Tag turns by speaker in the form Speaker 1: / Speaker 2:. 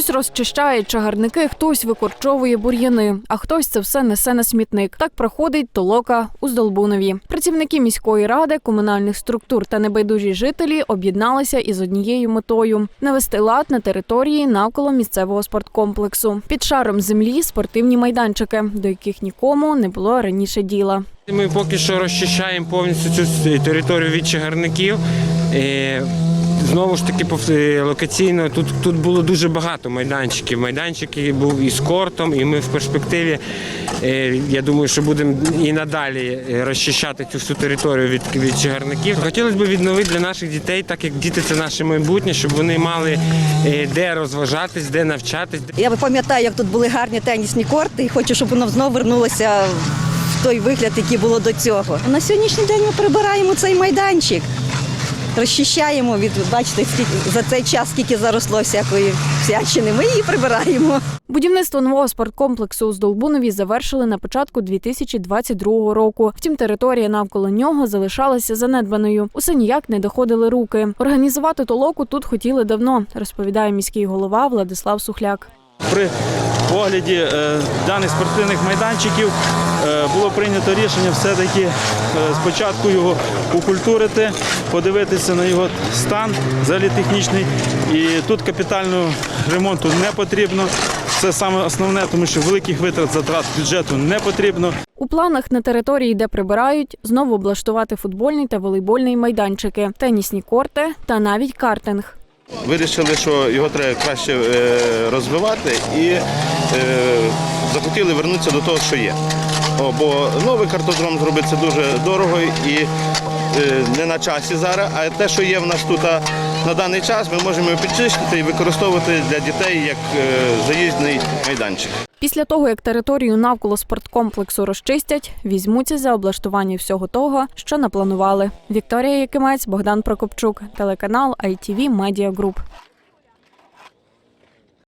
Speaker 1: Хтось розчищає чагарники, хтось викорчовує бур'яни, а хтось це все несе на смітник. Так проходить толока у Здолбунові. Працівники міської ради, комунальних структур та небайдужі жителі об'єдналися із однією метою навести лад на території навколо місцевого спорткомплексу. Під шаром землі спортивні майданчики, до яких нікому не було раніше діла.
Speaker 2: Ми поки що розчищаємо повністю цю територію від чагарників. Знову ж таки, е, локаційно тут, тут було дуже багато майданчиків. Майданчики був і з кортом, і ми в перспективі, е, я думаю, що будемо і надалі е, розчищати цю всю територію від, від чагарників. Хотілося б відновити для наших дітей, так як діти це наше майбутнє, щоб вони мали де розважатись, де навчатись,
Speaker 3: Я пам'ятаю, як тут були гарні тенісні корти, і хочу, щоб воно знову вернулося в той вигляд, який було до цього. На сьогоднішній день ми прибираємо цей майданчик, розчищаємо від бачите, скільки за цей час, скільки заросло всякої всячини. Ми її прибираємо.
Speaker 1: Будівництво нового спорткомплексу у Здолбунові завершили на початку 2022 року. Втім, територія навколо нього залишалася занедбаною. Усе ніяк не доходили руки. Організувати толоку тут хотіли давно, розповідає міський голова Владислав Сухляк.
Speaker 4: При огляді е, даних спортивних майданчиків е, було прийнято рішення все-таки е, спочатку його укультурити, подивитися на його стан, взагалі технічний. І тут капітального ремонту не потрібно. Це саме основне, тому що великих витрат затрат бюджету не потрібно.
Speaker 1: У планах на території, де прибирають, знову облаштувати футбольний та волейбольний майданчики, тенісні корти та навіть картинг.
Speaker 5: Вирішили, що його треба краще е, розвивати і е, захотіли вернутися до того, що є. Бо новий картодром зробити це дуже дорого і е, не на часі зараз, а те, що є в нас тут на даний час, ми можемо підчистити і використовувати для дітей як е, заїздний майданчик.
Speaker 1: Після того, як територію навколо спорткомплексу розчистять, візьмуться за облаштування всього того, що напланували. Вікторія Якимець, Богдан Прокопчук, телеканал ITV Media Group.